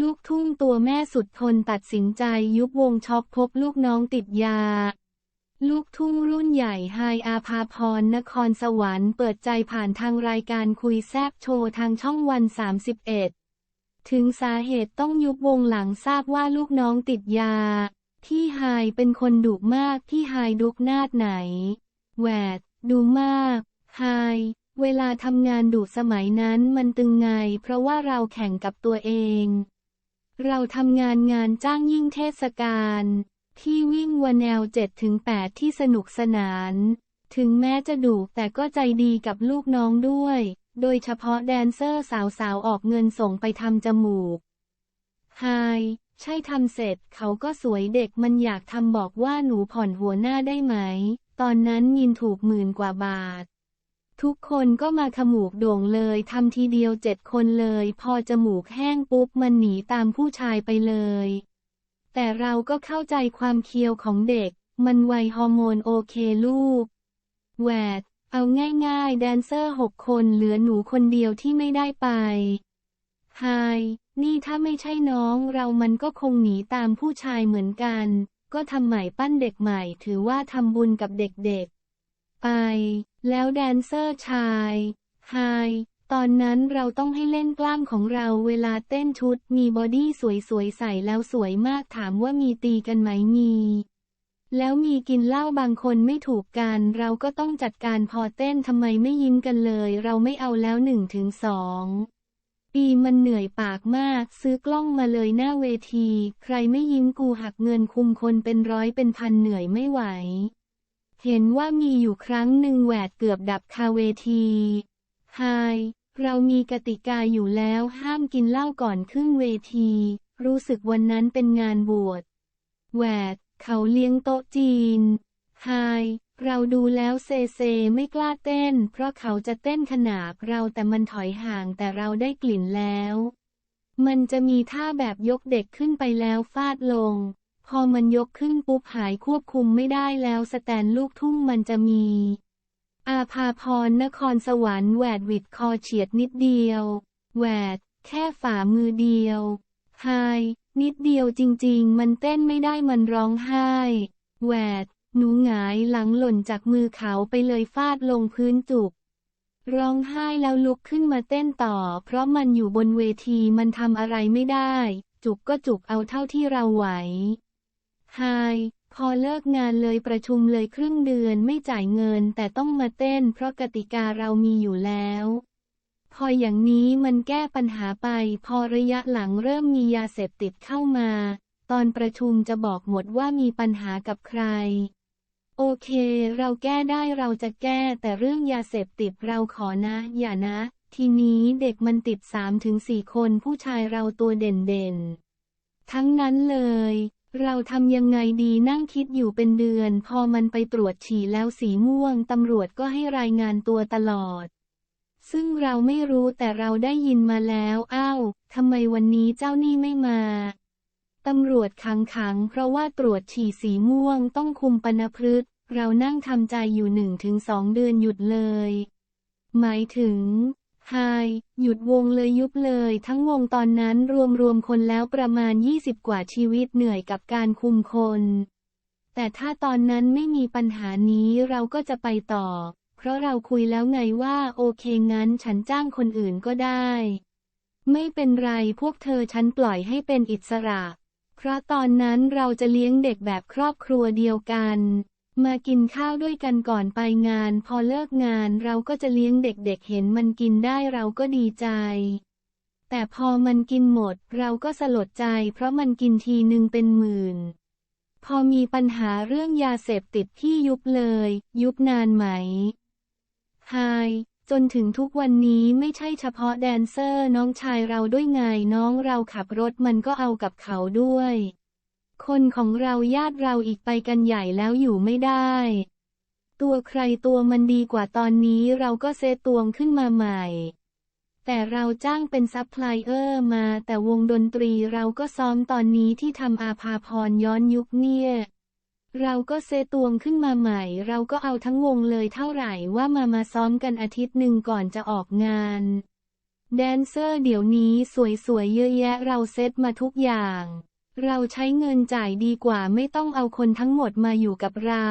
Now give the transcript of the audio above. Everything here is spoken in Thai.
ลูกทุ่งตัวแม่สุดทนตัดสินใจยุบวงช็อกพบลูกน้องติดยา ลูกทุ่งรุ่นใหญ่ไฮอาภาพรนครสวรรค์เปิดใจผ่านทางรายการคุยแซบโชว์ทางช่องวัน 31 ถึงสาเหตุต้องยุบวงหลังทราบว่าลูกน้องติดยา ที่ไฮเป็นคนดุมากที่ไฮดุกนาดไหน แหวด ดูมากไฮเวลาทำงานดุสมัยนั้นมันตึงไง เพราะว่าเราแข่งกับตัวเอง เราทำงานงานจ้างยิ่งเทศกาลที่วิ่งวันแนว7ถึง8ที่สนุกสนาน ถึงแม้จะดุแต่ก็ใจดีกับลูกน้องด้วย โดยเฉพาะแดนเซอร์สาวๆ ออกเงินส่งไปทำจมูกไฮใช่ทำเสร็จเขาก็สวยเด็กมันอยากทำบอกว่าหนูผ่อนหัวหน้าได้ไหม ตอนนั้นยินถูกหมื่นกว่าบาท ทุกคนก็มาขมูกโด่งเลยทำทีเดียวเจ็ดคนเลย พอจมูกแห้งปุ๊บมันหนีตามผู้ชายไปเลย แต่เราก็เข้าใจความเคียวของเด็ก มันวัยฮอร์โมนโอเคลูก แหวด เอาง่ายๆ แดนเซอร์หกคนเหลือหนูคนเดียวที่ไม่ได้ไปไฮนี่ถ้าไม่ใช่น้องเรามันก็คงหนีตามผู้ชายเหมือนกัน ก็ทำใหม่ปั้นเด็กใหม่ถือว่าทำบุญกับเด็กๆ ไป แล้วแดนเซอร์ชายไฮตอนนั้นเราต้องให้เล่นกล้ามของเราเวลาเต้นชุดมีบอดี้สวยๆ ใส่แล้วสวยมากถามว่ามีตีกันไหมมี แล้วมีกินเหล้าบางคนไม่ถูกกัน เราก็ต้องจัดการพอเต้นทำไมไม่ยิ้มกันเลย เราไม่เอาแล้วหนึ่งถึงสองปีมันเหนื่อยปากมาก ซื้อกล้องมาเลยหน้าเวที ใครไม่ยิ้มกูหักเงินคุมคนเป็นร้อยเป็นพันเหนื่อยไม่ไหว เห็นว่ามีอยู่ครั้งหนึ่งแหวดเกือบดับคาเวทีไฮเรามีกติกาอยู่แล้วห้ามกินเหล้าก่อนขึ้นเวที รู้สึกวันนั้นเป็นงานบวชแหวด เขาเลี้ยงโต๊ะจีนไฮเราดูแล้วเซเซไม่กล้าเต้น เพราะเขาจะเต้นขนาบเราแต่มันถอยห่างแต่เราได้กลิ่นแล้ว มันจะมีท่าแบบยกเด็กขึ้นไปแล้วฟาดลง อมันยกขึ้นปุ๊บหายควบคุมไม่ได้แล้วสแตนลูกทุ่งมันจะมี อาภาพรนครสวรรค์แหวดหวิดคอเฉียดนิดเดียว แหวด แค่ฝ่ามือเดียวไฮนิดเดียวจริงๆ มันเต้นไม่ได้มันร้องไห้ แหวด หนูหงายหลังหล่นจากมือเขาไปเลยฟาดลงพื้นจุก ร้องไห้แล้วลุกขึ้นมาเต้นต่อ เพราะมันอยู่บนเวทีมันทำอะไรไม่ได้ จุกก็จุกเอาเท่าที่เราไหว ไฮพอเลิกงานเลยประชุมเลยครึ่งเดือนไม่จ่ายเงินแต่ต้องมาเต้นเพราะกติกาเรามีอยู่แล้ว พออย่างนี้มันแก้ปัญหาไป พอระยะหลังเริ่มมียาเสพติดเข้ามา ตอนประชุมจะบอกหมดว่ามีปัญหากับใคร โอเค เราแก้ได้เราจะแก้แต่เรื่องยาเสพติดเราขอนะ อย่านะ ทีนี้เด็กมันติดสามถึงสี่คนผู้ชายเราตัวเด่นๆ ทั้งนั้นเลย เราทำยังไงดีนั่งคิดอยู่เป็นเดือน พอมันไปตรวจฉี่แล้วสีม่วงตำรวจก็ให้รายงานตัวตลอด ซึ่งเราไม่รู้แต่เราได้ยินมาแล้วอ้าวทำไมวันนี้เจ้านี่ไม่มาตำรวจขังขัง เพราะว่าตรวจฉี่สีม่วงต้องคุมปนพฤษเรานั่งทำใจอยู่หนึ่งถึงสองเดือนหยุดเลย หมายถึง ไฮหยุดวงเลยยุบเลย ทั้งวงตอนนั้นรวมรวมคนแล้วประมาณ 20 กว่าชีวิตเหนื่อยกับการคุมคน แต่ถ้าตอนนั้นไม่มีปัญหานี้เราก็จะไปต่อ เพราะเราคุยแล้วไงว่าโอเคงั้นฉันจ้างคนอื่นก็ได้ ไม่เป็นไรพวกเธอฉันปล่อยให้เป็นอิสระ เพราะตอนนั้นเราจะเลี้ยงเด็กแบบครอบครัวเดียวกัน มากินข้าวด้วยกันก่อนไปงาน พอเลิกงานเราก็จะเลี้ยงเด็กๆเห็นมันกินได้เราก็ดีใจ แต่พอมันกินหมดเราก็สลดใจ เพราะมันกินทีหนึ่งเป็นหมื่น พอมีปัญหาเรื่องยาเสพติดที่ยุบเลย ยุบนานไหมไฮจนถึงทุกวันนี้ไม่ใช่เฉพาะแดนเซอร์น้องชายเราด้วยไงน้องเราขับรถมันก็เอากับเขาด้วย คนของเราญาติเราอีกไปกันใหญ่แล้วอยู่ไม่ได้ ตัวใครตัวมันดีกว่าตอนนี้เราก็เซตวงขึ้นมาใหม่ แต่เราจ้างเป็นซัพพลายเออร์มาแต่วงดนตรีเราก็ซ้อมตอนนี้ที่ทำอาภาพรย้อนยุคเนี่ยเราก็เซตวงขึ้นมาใหม่ เราก็เอาทั้งวงเลยเท่าไหร่ว่ามามาซ้อมกันอาทิตย์หนึ่งก่อนจะออกงาน แดนเซอร์เดี๋ยวนี้สวยๆเยอะแยะเราเซตมาทุกอย่าง เราใช้เงินจ่ายดีกว่าไม่ต้องเอาคนทั้งหมดมาอยู่กับเรา